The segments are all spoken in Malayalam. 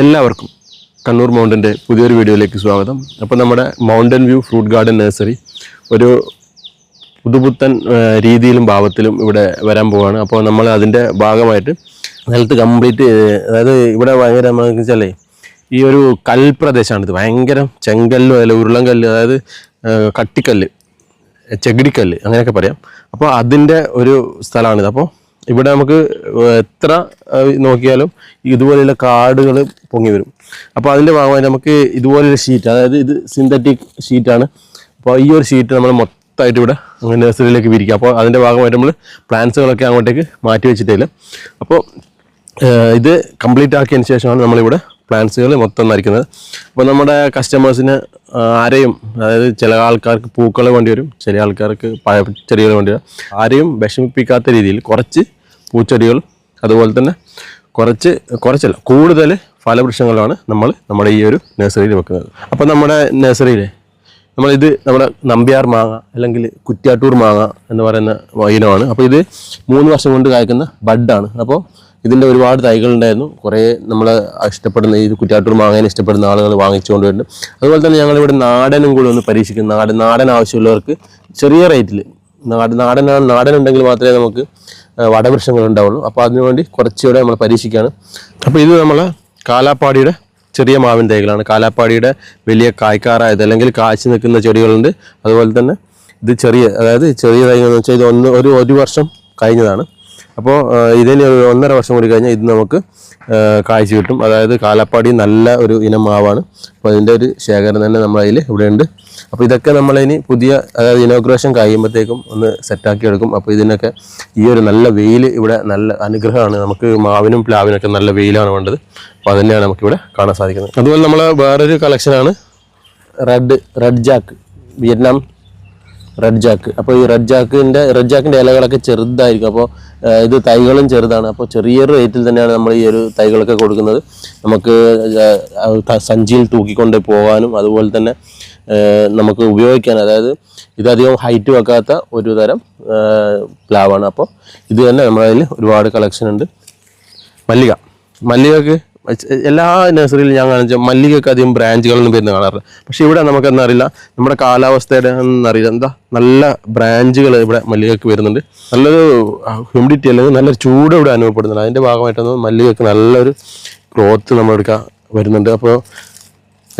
എല്ലാവർക്കും കണ്ണൂർ മൗണ്ടന്റെ പുതിയൊരു വീഡിയോയിലേക്ക് സ്വാഗതം. അപ്പോൾ നമ്മുടെ mountain view fruit garden nursery ഒരു പുതുപുത്തൻ രീതിയിലും ഭാവത്തിലും ഇവിടെ വരാൻ പോവുകയാണ് അപ്പോൾ നമ്മൾ അതിന്റെ ഭാഗമായിട്ട് നിലത്ത് കംപ്ലീറ്റ് അതായത് ഇവിടെ ഭയങ്കര വെച്ചാലേ ഈ ഒരു കൽപ്രദേശമാണ് ഇത് ഭയങ്കര ചെങ്കല്ലും അതിൽ ഉരുളൻകല്ല് അതായത് കട്ടിക്കല്ല് ചെകിടിക്കല്ല് അങ്ങനെയൊക്കെ പറയാം. അപ്പോൾ അതിന്റെ ഒരു സ്ഥലമാണിത്. അപ്പോൾ ഇവിടെ നമുക്ക് എത്ര നോക്കിയാലും ഇതുപോലെയുള്ള കാർഡുകൾ പൊങ്ങി വരും. അപ്പോൾ അതിന്റെ ഭാഗമായി നമുക്ക് ഇതുപോലൊരു ഷീറ്റ് അതായത് ഇത് സിന്തറ്റിക് ഷീറ്റാണ് അപ്പോൾ ഈ ഒരു ഷീറ്റ് നമ്മൾ മൊത്തമായിട്ട് ഇവിടെ അങ്ങനെ നഴ്സറിയിലേക്ക് വിരിക്കുക അപ്പോൾ അതിന്റെ ഭാഗമായിട്ട് നമ്മൾ പ്ലാന്റ്സുകളൊക്കെ അങ്ങോട്ടേക്ക് മാറ്റി വെച്ചിട്ടില്ല അപ്പോൾ ഇത് കംപ്ലീറ്റ് ആക്കിയതിന് ശേഷമാണ് നമ്മളിവിടെ പ്ലാന്റ്സുകൾ മൊത്തം നരിക്കുന്നത് അപ്പോൾ നമ്മുടെ കസ്റ്റമേഴ്സിന് ആരെയും അതായത് ചില ആൾക്കാർക്ക് പൂക്കൾ വേണ്ടി വരും ചില ആൾക്കാർക്ക് പഴച്ചെടികൾ വേണ്ടി വരും. ആരെയും വിഷമിപ്പിക്കാത്ത രീതിയിൽ കുറച്ച് പൂച്ചെടികൾ അതുപോലെ തന്നെ കുറച്ച് കുറച്ചല്ല കൂടുതൽ ഫലവൃക്ഷങ്ങളാണ് നമ്മൾ നമ്മുടെ ഈ ഒരു നഴ്സറിയിൽ വെക്കുന്നത്. അപ്പോൾ നമ്മുടെ നഴ്സറിയിൽ നമ്മളിത് നമ്മുടെ നമ്പ്യാർ മാങ്ങ അല്ലെങ്കിൽ കുറ്റ്യാട്ടൂർ മാങ്ങ എന്ന് പറയുന്ന ഇനമാണ്. അപ്പോൾ ഇത് മൂന്ന് വർഷം കൊണ്ട് കായ്ക്കുന്ന ബഡാണ്. അപ്പോൾ ഇതിന്റെ ഒരുപാട് തൈകളുണ്ടായിരുന്നു കുറേ നമ്മൾ ഇഷ്ടപ്പെടുന്ന ഈ കുറ്റാട്ടൂർ വാങ്ങാൻ ഇഷ്ടപ്പെടുന്ന ആളുകൾ വാങ്ങിച്ചുകൊണ്ട് വരുന്നുണ്ട് അതുപോലെ തന്നെ ഞങ്ങളിവിടെ നാടനും കൂടി ഒന്ന് പരീക്ഷിക്കും നാടൻ നാടൻ ആവശ്യമുള്ളവർക്ക് ചെറിയ റേറ്റിൽ നാട് നാടൻ നാടൻ ഉണ്ടെങ്കിൽ മാത്രമേ നമുക്ക് വടവൃക്ഷങ്ങൾ ഉണ്ടാവുള്ളൂ. അപ്പോൾ അതിനുവേണ്ടി കുറച്ചുകൂടെ നമ്മൾ പരീക്ഷിക്കുകയാണ്. അപ്പോൾ ഇത് നമ്മൾ കാലാപ്പാടിയുടെ ചെറിയ മാവിൻ തൈകളാണ്. കാലാപ്പാടിയുടെ വലിയ കായ്ക്കാറായത് അല്ലെങ്കിൽ കായ്ച്ചു നിൽക്കുന്ന ചെടികളുണ്ട്. അതുപോലെ തന്നെ ഇത് ചെറിയ അതായത് ചെറിയ തൈകൾ എന്ന് വെച്ചാൽ ഇത് ഒന്ന് ഒരു ഒരു വർഷം കഴിഞ്ഞതാണ്. അപ്പോൾ ഇതിന് ഒന്നര വർഷം കൂടി കഴിഞ്ഞാൽ ഇത് നമുക്ക് കാഴ്ച കിട്ടും. അതായത് കാലപ്പാടി നല്ല ഒരു ഇനം മാവാണ്. അപ്പോൾ അതിന്റെ ഒരു ശേഖരം തന്നെ നമ്മളതിൽ ഇവിടെയുണ്ട്. അപ്പോൾ ഇതൊക്കെ നമ്മളിനി പുതിയ അതായത് ഇനോഗ്രേഷൻ കഴിയുമ്പോഴത്തേക്കും ഒന്ന് സെറ്റാക്കി എടുക്കും. അപ്പോൾ ഇതിനൊക്കെ ഈ ഒരു നല്ല വെയിൽ ഇവിടെ നല്ല അനുഗ്രഹമാണ്. നമുക്ക് മാവിനും പ്ലാവിനൊക്കെ നല്ല വെയിലാണ് വേണ്ടത്. അപ്പോൾ അത് തന്നെയാണ് നമുക്കിവിടെ കാണാൻ സാധിക്കുന്നത്. അതുപോലെ നമ്മൾ വേറൊരു കളക്ഷനാണ് red red jack Vietnam red jack അപ്പോൾ ഈ റെഡ് ജാക്കിന്റെ റെഡ് ജാക്കിന്റെ ഇലകളൊക്കെ ചെറുതായിരിക്കും. അപ്പോൾ ഇത് തൈകളും ചെറുതാണ്. അപ്പോൾ ചെറിയൊരു റേറ്റിൽ തന്നെയാണ് നമ്മൾ ഈ ഒരു തൈകളൊക്കെ കൊടുക്കുന്നത്. നമുക്ക് സഞ്ചിയിൽ തൂക്കിക്കൊണ്ട് പോകാനും അതുപോലെ തന്നെ നമുക്ക് ഉപയോഗിക്കാൻ അതായത് ഇതധികം ഹൈറ്റ് വെക്കാത്ത ഒരു തരം പ്ലാവാണ്. അപ്പോൾ ഇത് തന്നെ നമ്മളതിൽ ഒരുപാട് കളക്ഷൻ ഉണ്ട്. മല്ലിക. മല്ലികക്ക് എല്ലാ നഴ്സറിയിലും ഞാൻ കാണിച്ച മല്ലികൾക്ക് അധികം ബ്രാഞ്ചുകളൊന്നും വരുന്ന കാണാറില്ല. പക്ഷെ ഇവിടെ നമുക്ക് എന്നറിയില്ല നമ്മുടെ കാലാവസ്ഥയുടെ എന്നറിയില്ല എന്താ നല്ല ബ്രാഞ്ചുകൾ ഇവിടെ മല്ലികൾക്ക് വരുന്നുണ്ട്. നല്ലൊരു ഹ്യൂമിഡിറ്റി അല്ലെങ്കിൽ നല്ലൊരു ചൂട് ഇവിടെ അനുഭവപ്പെടുന്നുണ്ട്. അതിന്റെ ഭാഗമായിട്ടാണ് മല്ലികൾക്ക് നല്ലൊരു ഗ്രോത്ത് നമ്മളെടുക്കാൻ വരുന്നുണ്ട്. അപ്പോൾ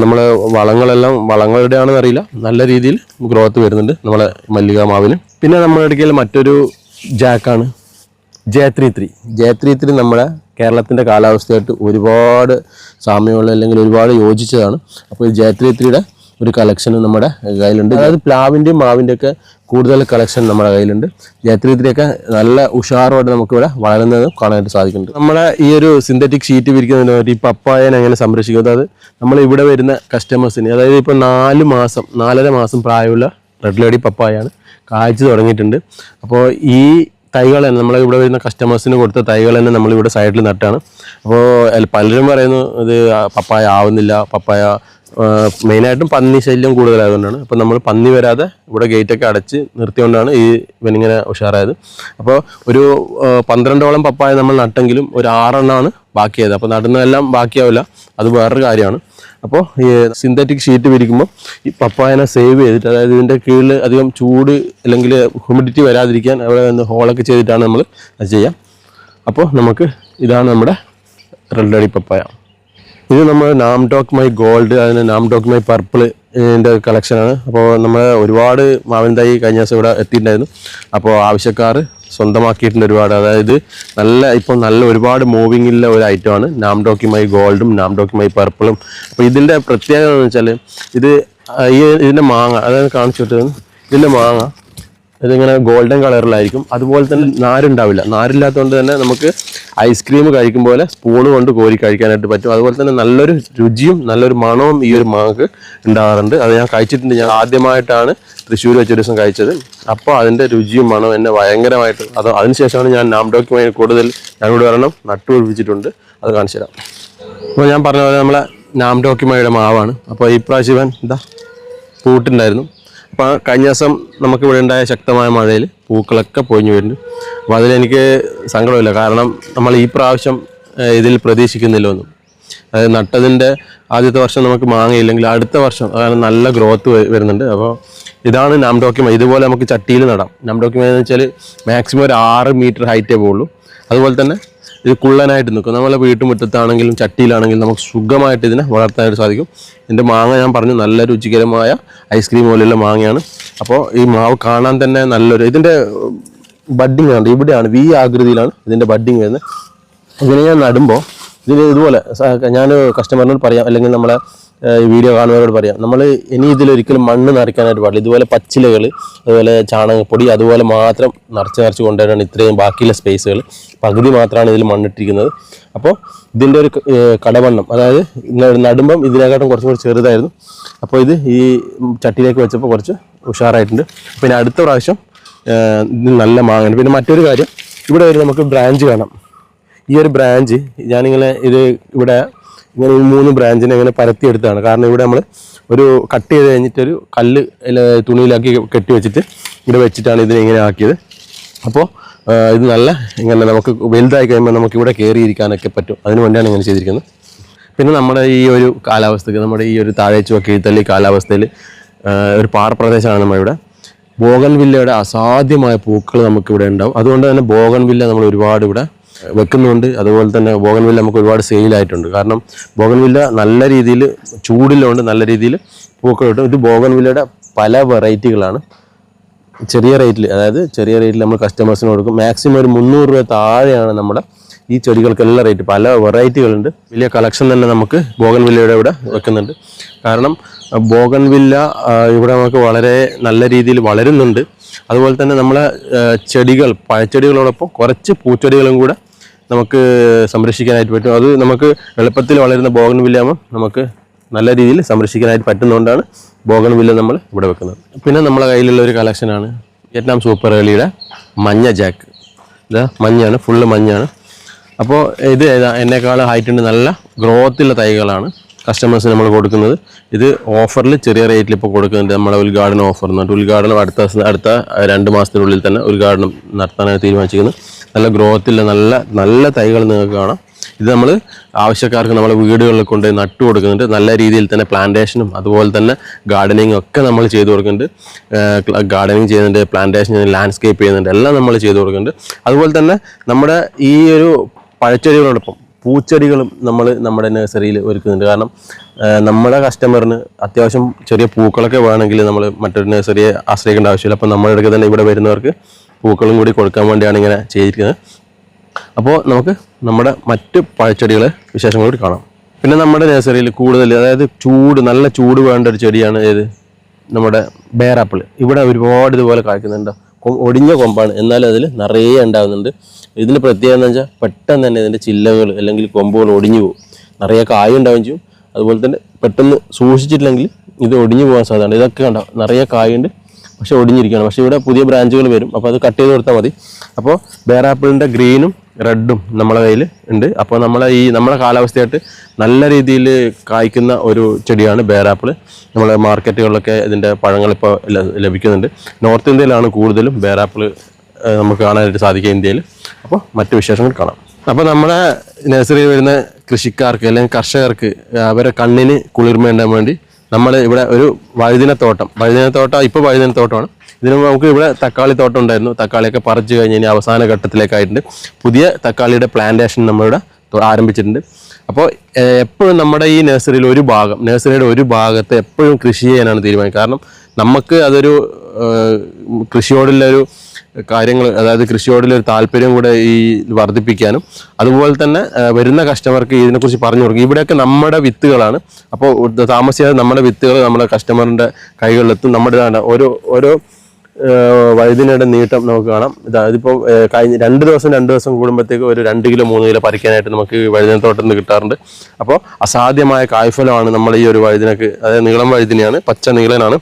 നമ്മൾ വളങ്ങളെല്ലാം വളങ്ങളുടെ ആണെന്ന് അറിയില്ല. നല്ല രീതിയിൽ ഗ്രോത്ത് വരുന്നുണ്ട് നമ്മളെ മല്ലിക മാവിന്. പിന്നെ നമ്മുടെ ഇടയ്ക്കിൽ മറ്റൊരു ജാക്കാണ്. ജെ ത്രീ ത്രീ ത്രീ നമ്മുടെ കേരളത്തിന്റെ കാലാവസ്ഥയായിട്ട് ഒരുപാട് സാമ്യമുള്ള അല്ലെങ്കിൽ ഒരുപാട് യോജിച്ചതാണ്. അപ്പോൾ ഈ ജെ ത്രീ ത്രീയുടെ ഒരു കളക്ഷൻ നമ്മുടെ കയ്യിലുണ്ട്. അതായത് പ്ലാവിന്റെയും മാവിന്റെയൊക്കെ കൂടുതൽ കളക്ഷൻ നമ്മുടെ കയ്യിലുണ്ട്. ജെ ത്രീ നല്ല ഉഷാറോടെ നമുക്കിവിടെ വളരുന്നത് കാണാനായിട്ട് സാധിക്കുന്നുണ്ട്. നമ്മുടെ ഈ ഒരു സിന്തറ്റിക് ഷീറ്റ് വിരിക്കുന്നതിന് ഈ പപ്പായനെ എങ്ങനെ സംരക്ഷിക്കും? അതായത് നമ്മൾ ഇവിടെ വരുന്ന കസ്റ്റമേഴ്സിന് അതായത് ഇപ്പോൾ നാല് മാസം നാലര മാസം പ്രായമുള്ള റെഡ് ലേഡി പപ്പായാണ് കാഴ്ച തുടങ്ങിയിട്ടുണ്ട്. അപ്പോൾ ഈ തൈകൾ തന്നെ നമ്മൾ ഇവിടെ വരുന്ന കസ്റ്റമേഴ്സിന് കൊടുത്ത തൈകൾ തന്നെ നമ്മളിവിടെ സൈഡിൽ നട്ടാണ്. അപ്പോൾ പലരും പറയുന്നു ഇത് പപ്പായ ആവുന്നില്ല പപ്പായ മെയിനായിട്ടും പന്നി ശല്യം കൂടുതലായതുകൊണ്ടാണ്. അപ്പോൾ നമ്മൾ പന്നി വരാതെ ഇവിടെ ഗേറ്റൊക്കെ അടച്ച് നിർത്തിയോണ്ടാണ് ഈ ഇവനിങ്ങനെ ഉഷാറായത്. അപ്പോൾ ഒരു പന്ത്രണ്ടോളം പപ്പായ നമ്മൾ നട്ടെങ്കിലും ഒരു ആറെണ്ണമാണ് ബാക്കിയായത്. അപ്പോൾ നടുന്നതെല്ലാം ബാക്കിയാവില്ല. അത് വേറൊരു കാര്യമാണ്. അപ്പോൾ സിന്തറ്റിക് ഷീറ്റ് വിരിക്കുമ്പോൾ ഈ പപ്പായനെ സേവ് ചെയ്തിട്ട് അതായത് ഇതിന്റെ കീഴിൽ അധികം ചൂട് അല്ലെങ്കിൽ ഹ്യൂമിഡിറ്റി വരാതിരിക്കാൻ അവിടെ ഒന്ന് ഹോളൊക്കെ ചെയ്തിട്ടാണ് നമ്മൾ അത് ചെയ്യാം. അപ്പോൾ നമുക്ക് ഇതാണ് നമ്മുടെ റെഡ് അടി പപ്പായ. ഇത് നമ്മൾ നാം ടോക്ക് മൈ ഗോൾഡ് അതിന് നാം ടോക്ക് മൈ പർപ്പിൾ കളക്ഷനാണ് അപ്പോൾ നമ്മൾ ഒരുപാട് മാവിൻ തൈ കഴിഞ്ഞ ദിവസം ഇവിടെ എത്തിയിട്ടുണ്ടായിരുന്നു. അപ്പോൾ ആവശ്യക്കാർ സ്വന്തമാക്കിയിട്ടുണ്ട് ഒരുപാട്. അതായത് നല്ല ഇപ്പോൾ നല്ല ഒരുപാട് മൂവിങ്ങിലുള്ള ഒരു ഐറ്റമാണ് നാം ടോക്കി മൈ ഗോൾഡും നാം ടോക്കി മൈ പർപ്പിളും അപ്പോൾ ഇതിന്റെ പ്രത്യേകത എന്ന് വെച്ചാൽ ഇത് ഈ ഇതിന്റെ മാങ്ങ അതായത് കാണിച്ചു വിട്ടത് ഇതിന്റെ മാങ്ങ. ഇതിങ്ങനെ ഗോൾഡൻ കളറിലായിരിക്കും അതുപോലെ തന്നെ നാരുണ്ടാവില്ല. നാരില്ലാത്തതുകൊണ്ട് തന്നെ നമുക്ക് ഐസ്ക്രീം കഴിക്കും പോലെ സ്പൂൺ കൊണ്ട് കോരി കഴിക്കാനായിട്ട് പറ്റും. അതുപോലെ തന്നെ നല്ലൊരു രുചിയും നല്ലൊരു മണവും ഈ ഒരു മാങ്ങക്ക് ഉണ്ടാകാറുണ്ട്. അത് ഞാൻ കഴിച്ചിട്ടുണ്ട്. ഞാൻ ആദ്യമായിട്ടാണ് തൃശ്ശൂർ വെച്ചൊരു ദിവസം കഴിച്ചത്. അപ്പോൾ അതിന്റെ രുചിയും മണവും എന്നെ ഭയങ്കരമായിട്ട് അത് അതിനുശേഷമാണ് ഞാൻ നാംഡോക്ക് വേണ്ടി കൂടുതൽ ഞങ്ങളോട് വരണം നട്ടുപിടിപ്പിച്ചിട്ടുണ്ട് അത് കാണിച്ചു തരാം. അപ്പോൾ ഞാൻ പറഞ്ഞ പോലെ നമ്മളെ നാംഡോക്കിമയുടെ മാവാണ്. അപ്പോൾ ഈ പ്രാവശ്യം എന്താ പൂട്ടുണ്ടായിരുന്നു. അപ്പോൾ കഴിഞ്ഞ ദിവസം നമുക്ക് ഇവിടെ ഉണ്ടായ ശക്തമായ മഴയിൽ പൂക്കളൊക്കെ പൊഴിഞ്ഞു വരുന്നു അപ്പോൾ അതിലെനിക്ക് സങ്കടമില്ല. കാരണം നമ്മൾ ഈ പ്രാവശ്യം ഇതിൽ പ്രതീക്ഷിക്കുന്നില്ല ഒന്നും. അതായത് നട്ടതിന്റെ ആദ്യത്തെ വർഷം നമുക്ക് മാങ്ങയില്ലെങ്കിൽ അടുത്ത വർഷം അതായത് നല്ല ഗ്രോത്ത് വരുന്നുണ്ട്. അപ്പോൾ ഇതാണ് നാംഡോക്യുമ ഇതുപോലെ നമുക്ക് ചട്ടിയിൽ നടാം. നാംഡോക്യുമ എന്ന് വെച്ചാൽ മാക്സിമം ഒരു ആറ് മീറ്റർ ഹൈറ്റേ പോകുള്ളൂ അതുപോലെ തന്നെ ഇത് കുള്ളനായിട്ട് നിൽക്കും. നമ്മളെ വീട്ടുമുറ്റത്താണെങ്കിലും ചട്ടിയിലാണെങ്കിലും നമുക്ക് സുഖമായിട്ട് ഇതിനെ വളർത്താനായിട്ട് സാധിക്കും. ഇതിന്റെ മാങ്ങ ഞാൻ പറഞ്ഞു നല്ല രുചികരമായ ഐസ്ക്രീം പോലെയുള്ള മാങ്ങയാണ്. അപ്പോൾ ഈ മാവ് കാണാൻ തന്നെ നല്ലൊരു ഇതിന്റെ ബഡ്ഡിങ് ആണ് ഇവിടെയാണ് വി ആകൃതിയിലാണ് ഇതിന്റെ ബഡ്ഡിങ് വരുന്നത്. ഇതിനെ ഞാൻ നടുമ്പോൾ ഇതിന് ഇതുപോലെ ഞാൻ കസ്റ്റമറിനോട് പറയാം അല്ലെങ്കിൽ നമ്മളെ ഈ വീഡിയോ കാണുന്നവരോട് പറയാം. നമ്മൾ ഇനി ഇതിലൊരിക്കലും മണ്ണ് നിറയ്ക്കാനായിട്ട് പാടില്ല. ഇതുപോലെ പച്ചിലകൾ അതുപോലെ ചാണകപ്പൊടി അതുപോലെ മാത്രം നിറച്ച് നിറച്ച് കൊണ്ടുവരാണ് ഇത്രയും ബാക്കിയുള്ള സ്പേസുകൾ പകുതി മാത്രമാണ് ഇതിൽ മണ്ണിട്ടിരിക്കുന്നത്. അപ്പോൾ ഇതിന്റെ ഒരു കടവണ്ണം അതായത് നടുമ്പം ഇതിനെക്കാട്ടും കുറച്ചും കൂടി ചെറുതായിരുന്നു. അപ്പോൾ ഇത് ഈ ചട്ടിയിലേക്ക് വെച്ചപ്പോൾ കുറച്ച് ഉഷാറായിട്ടുണ്ട്. പിന്നെ അടുത്ത പ്രാവശ്യം ഇത് നല്ല മാങ്ങ പിന്നെ മറ്റൊരു കാര്യം ഇവിടെ ഒരു നമുക്ക് ബ്രാഞ്ച് കാണാം. ഈ ഒരു ബ്രാഞ്ച് ഞാനിങ്ങനെ ഇത് ഇവിടെ ഇങ്ങനെ ഈ മൂന്ന് ബ്രാഞ്ചിനെ ഇങ്ങനെ പരത്തിയെടുത്താണ് കാരണം ഇവിടെ നമ്മൾ ഒരു കട്ട് ചെയ്ത് കഴിഞ്ഞിട്ടൊരു കല്ല് ഇല തുണിയിലാക്കി കെട്ടി വെച്ചിട്ട് ഇവിടെ വെച്ചിട്ടാണ് ഇതിനെ ഇങ്ങനെ ആക്കിയത്. അപ്പോൾ ഇത് നല്ല ഇങ്ങനെ നമുക്ക് വലുതായി കഴിയുമ്പോൾ നമുക്ക് ഇവിടെ കയറിയിരിക്കാനൊക്കെ പറ്റും. അതിന് വേണ്ടിയാണ് ഇങ്ങനെ ചെയ്തിരിക്കുന്നത്. പിന്നെ നമ്മുടെ ഈ ഒരു കാലാവസ്ഥയ്ക്ക് നമ്മുടെ ഈ ഒരു താഴേച്ചുവ കീഴ്ത്തള്ളി കാലാവസ്ഥയിൽ ഒരു പാറപ്രദേശമാണ് നമ്മളിവിടെ. ബോഗൻ വില്ലയുടെ അസാധ്യമായ പൂക്കൾ നമുക്കിവിടെ ഉണ്ടാവും. അതുകൊണ്ട് തന്നെ ബോഗൻവില്ല നമ്മൾ ഒരുപാട് ഇവിടെ വെക്കുന്നുണ്ട്. അതുപോലെ തന്നെ ബോഗൻവില്ല നമുക്ക് ഒരുപാട് സെയിലായിട്ടുണ്ട് കാരണം ബോഗൻവില്ല നല്ല രീതിയിൽ ചൂടിലുണ്ട് നല്ല രീതിയിൽ പൂക്കൾ കിട്ടും ഇത് ബോഗൻവില്ലയുടെ പല വെറൈറ്റികളാണ് ചെറിയ റേറ്റിൽ അതായത് ചെറിയ റേറ്റിൽ നമ്മൾ കസ്റ്റമേഴ്സിന് കൊടുക്കും. മാക്സിമം ഒരു മുന്നൂറ് രൂപ താഴെയാണ് നമ്മുടെ ഈ ചെടികൾക്കെല്ലാം റേറ്റ് പല വെറൈറ്റികളുണ്ട് വലിയ കളക്ഷൻ തന്നെ നമുക്ക് ബോഗൻവില്ലയുടെ ഇവിടെ വെക്കുന്നുണ്ട്. കാരണം ബോഗൻവില്ല ഇവിടെ നമുക്ക് വളരെ നല്ല രീതിയിൽ വളരുന്നുണ്ട്. അതുപോലെ തന്നെ നമ്മളെ ചെടികൾ പഴച്ചെടികളോടൊപ്പം കുറച്ച് പൂച്ചെടികളും കൂടെ നമുക്ക് സംരക്ഷിക്കാനായിട്ട് പറ്റും. അത് നമുക്ക് എളുപ്പത്തിൽ വളരുന്ന ബോഗൻ വില്ലാമം നമുക്ക് നല്ല രീതിയിൽ സംരക്ഷിക്കാനായിട്ട് പറ്റുന്നതുകൊണ്ടാണ് ബോഗൻ വില്ല നമ്മൾ ഇവിടെ വെക്കുന്നത്. പിന്നെ നമ്മളെ കയ്യിലുള്ള ഒരു കളക്ഷനാണ് വിയറ്റ്നാം സൂപ്പർ ഏളിയുടെ മഞ്ഞ ജാക്ക്. ഇതാ മഞ്ഞാണ് ഫുള്ള് മഞ്ഞാണ്. അപ്പോൾ ഇത് എന്നെക്കാൾ ഹൈറ്റ് ഉണ്ട് നല്ല ഗ്രോത്തുള്ള തൈകളാണ്. കസ്റ്റമേഴ്സിന് നമ്മൾ കൊടുക്കുന്നത്. ഇത് ഓഫറിൽ ചെറിയ റേറ്റിൽ ഇപ്പോൾ കൊടുക്കുന്നുണ്ട്. നമ്മളെ ഉദ്ഘാടന ഓഫർ എന്ന് പറഞ്ഞിട്ട് ഉദ്ഘാടനം അടുത്ത അടുത്ത രണ്ട് മാസത്തിനുള്ളിൽ തന്നെ ഉദ്ഘാടനം നടത്താനാണ് തീരുമാനിച്ചിരിക്കുന്നത് നല്ല ഗ്രോത്തില്ല നല്ല നല്ല തൈകൾ നിങ്ങൾക്ക് കാണാം. ഇത് നമ്മൾ ആവശ്യക്കാർക്ക് നമ്മളെ വീടുകളിൽ കൊണ്ട് നട്ടു കൊടുക്കുന്നുണ്ട്. നല്ല രീതിയിൽ തന്നെ പ്ലാന്റേഷനും അതുപോലെ തന്നെ ഗാർഡനിങ് ഒക്കെ നമ്മൾ ചെയ്തു കൊടുക്കുന്നുണ്ട്. ഗാർഡനിങ് ചെയ്യുന്നുണ്ട് പ്ലാന്റേഷൻ ലാൻഡ്സ്കേപ്പ് ചെയ്യുന്നുണ്ട് എല്ലാം നമ്മൾ ചെയ്തു കൊടുക്കുന്നുണ്ട്. അതുപോലെ തന്നെ നമ്മുടെ ഈ ഒരു പഴച്ചെടികളോടൊപ്പം പൂച്ചെടികളും നമ്മൾ നമ്മുടെ നഴ്സറിയിൽ ഒരുക്കുന്നുണ്ട്. കാരണം നമ്മുടെ കസ്റ്റമറിന് അത്യാവശ്യം ചെറിയ പൂക്കളൊക്കെ വേണമെങ്കിൽ നമ്മൾ മറ്റൊരു നഴ്സറിയെ ആശ്രയിക്കേണ്ട ആവശ്യമില്ല. അപ്പോൾ നമ്മുടെ അടുത്ത് തന്നെ ഇവിടെ വരുന്നവർക്ക് പൂക്കളും കൂടി കൊടുക്കാൻ വേണ്ടിയാണ് ഇങ്ങനെ ചെയ്തിരിക്കുന്നത്. അപ്പോൾ നമുക്ക് നമ്മുടെ മറ്റ് പഴച്ചെടികളെ വിശേഷങ്ങളോട് കാണാം. പിന്നെ നമ്മുടെ നഴ്സറിയിൽ കൂടുതൽ അതായത് ചൂട് നല്ല ചൂട് വേണ്ട ഒരു ചെടിയാണ് ഏത്? നമ്മുടെ ബേറാപ്പിൾ ഇവിടെ ഒരുപാട് ഇതുപോലെ കായ്ക്കുന്നുണ്ട്. ഒടിഞ്ഞ കൊമ്പാണ്. എന്നാലും അതിൽ നിറയെ ഉണ്ടാകുന്നുണ്ട്. ഇതിന്റെ പ്രത്യേകത എന്ന് വെച്ചാൽ പെട്ടെന്ന് തന്നെ ഇതിന്റെ ചില്ലകൾ അല്ലെങ്കിൽ കൊമ്പുകൾ ഒടിഞ്ഞു പോകും. നിറയെ കായ ഉണ്ടാവുകയും ചെയ്യും. അതുപോലെ തന്നെ പെട്ടെന്ന് സൂക്ഷിച്ചിട്ടില്ലെങ്കിൽ ഇത് ഒടിഞ്ഞു പോകാൻ സാധ്യതയുണ്ട്. ഇതൊക്കെ ഉണ്ടാവും നിറയെ കായുണ്ട്. പക്ഷെ ഒടിഞ്ഞിരിക്കുകയാണ്. പക്ഷേ ഇവിടെ പുതിയ ബ്രാഞ്ചുകൾ വരും. അപ്പോൾ അത് കട്ട് ചെയ്ത് കൊടുത്താൽ മതി. അപ്പോൾ ബേറാപ്പിളിന്റെ ഗ്രീനും റെഡും നമ്മളെ കയ്യിൽ ഉണ്ട്. അപ്പോൾ നമ്മളെ ഈ നമ്മുടെ കാലാവസ്ഥയായിട്ട് നല്ല രീതിയിൽ കായ്ക്കുന്ന ഒരു ചെടിയാണ് ബേറാപ്പിൾ നമ്മളെ മാർക്കറ്റുകളിലൊക്കെ ഇതിന്റെ പഴങ്ങൾ ഇപ്പോൾ ലഭിക്കുന്നുണ്ട്. നോർത്ത് ഇന്ത്യയിലാണ് കൂടുതലും ബേറാപ്പിൾ നമുക്ക് കാണാനായിട്ട് സാധിക്കുക ഇന്ത്യയിൽ. അപ്പോൾ മറ്റു വിശേഷങ്ങൾ കാണാം. അപ്പോൾ നമ്മുടെ നഴ്സറിയിൽ വരുന്ന കൃഷിക്കാർക്ക് അല്ലെങ്കിൽ കർഷകർക്ക് അവരെ കണ്ണിന് കുളിർമ ഉണ്ടാകാൻ വേണ്ടി നമ്മൾ ഇവിടെ ഒരു വഴുതിനത്തോട്ടം വഴുതിനത്തോട്ടം ഇപ്പോൾ വഴുതിനത്തോട്ടമാണ്. ഇതിന് നമുക്ക് ഇവിടെ തക്കാളി തോട്ടം ഉണ്ടായിരുന്നു. തക്കാളിയൊക്കെ പറിച്ചു കഴിഞ്ഞ് ഇനി അവസാന ഘട്ടത്തിലേക്കായിട്ടുണ്ട്. പുതിയ തക്കാളിയുടെ പ്ലാന്റേഷൻ നമ്മളിവിടെ ആരംഭിച്ചിട്ടുണ്ട്. അപ്പോൾ എപ്പോഴും നമ്മുടെ ഈ നഴ്സറിയിൽ ഒരു ഭാഗം നഴ്സറിയുടെ ഒരു ഭാഗത്ത് എപ്പോഴും കൃഷി ചെയ്യാനാണ് തീരുമാനം. കാരണം നമുക്ക് അതൊരു കൃഷിയോടുള്ളൊരു കാര്യങ്ങൾ അതായത് കൃഷിയോടുള്ള ഒരു താല്പര്യം കൂടെ ഈ വർദ്ധിപ്പിക്കാനും അതുപോലെ തന്നെ വരുന്ന കസ്റ്റമർക്ക് ഇതിനെക്കുറിച്ച് പറഞ്ഞു കൊടുക്കും. ഇവിടെയൊക്കെ നമ്മുടെ വിത്തുകളാണ്. അപ്പോൾ താമസിയാതെ നമ്മുടെ വിത്തുകൾ നമ്മുടെ കസ്റ്റമറിന്റെ കൈകളിലെത്തും. നമ്മുടെ ഓരോ ഓരോ വഴുതിനയുടെ നീട്ടം നമുക്ക് കാണാം. ഇതാ ഇതിപ്പോൾ കഴിഞ്ഞ രണ്ട് ദിവസം രണ്ട് ദിവസം കൂടുമ്പോഴത്തേക്ക് ഒരു രണ്ട് കിലോ മൂന്ന് കിലോ പറിക്കാനായിട്ട് നമുക്ക് വഴുതിനത്തോട്ടത്തിൽ നിന്ന് കിട്ടാറുണ്ട്. അപ്പോൾ അസാധ്യമായ കായ്ഫലമാണ് നമ്മൾ ഈ ഒരു വഴുതിനക്ക് അതായത് നീളം വഴുതിനെയാണ് പച്ച നീളനാണ്.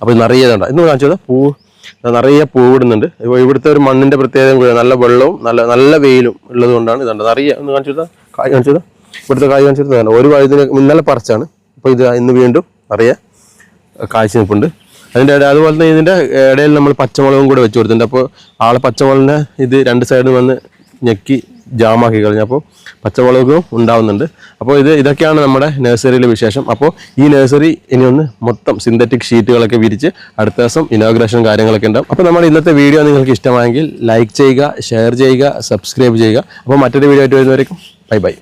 അപ്പോൾ നിറയെ ഇതുണ്ട്. ഇന്ന് കാണിച്ചത് പൂ നിറയെ പൂവിടുന്നുണ്ട് ഇവിടുത്തെ ഒരു മണ്ണിന്റെ പ്രത്യേകതയും കൂടി നല്ല വെള്ളവും നല്ല നല്ല വെയിലും ഉള്ളത് കൊണ്ടാണ് ഇതുണ്ട്. നിറയെ ഒന്ന് കാണിച്ചത് കായ് കാണിച്ചത് ഇവിടുത്തെ കായ് കാണിച്ചത് ഒരു വഴുതിന് ഇന്നലെ പറിച്ചാണ്. അപ്പോൾ ഇത് ഇന്ന് വീണ്ടും നിറയെ കാഴ്ച നിൽപ്പുണ്ട്. അതിന്റെ അതുപോലെ തന്നെ ഇതിന്റെ ഇടയിൽ നമ്മൾ പച്ചമുളകും കൂടെ വെച്ച് കൊടുത്തിട്ടുണ്ട്. അപ്പോൾ ആളെ പച്ചമുളകിനെ ഇത് രണ്ട് സൈഡിൽ വന്ന് ഞെക്കി ജാമാക്കി കഴിഞ്ഞു അപ്പോൾ പച്ചമുളകും ഉണ്ടാവുന്നുണ്ട്. അപ്പോൾ ഇത് ഇതൊക്കെയാണ് നമ്മുടെ നഴ്സറിയിലെ വിശേഷം. അപ്പോൾ ഈ നഴ്സറി ഇനി ഒന്ന് മൊത്തം സിന്തറ്റിക് ഷീറ്റുകളൊക്കെ വിരിച്ച് അടുത്ത ദിവസം ഇനോഗ്രേഷൻ കാര്യങ്ങളൊക്കെ ഉണ്ടാവും. അപ്പോൾ നമ്മുടെ ഇന്നത്തെ വീഡിയോ നിങ്ങൾക്ക് ഇഷ്ടമായെങ്കിൽ ലൈക്ക് ചെയ്യുക ഷെയർ ചെയ്യുക സബ്സ്ക്രൈബ് ചെയ്യുക. അപ്പോൾ മറ്റൊരു വീഡിയോ ആയിട്ട് വരുന്നവരേക്കും ബൈ ബൈ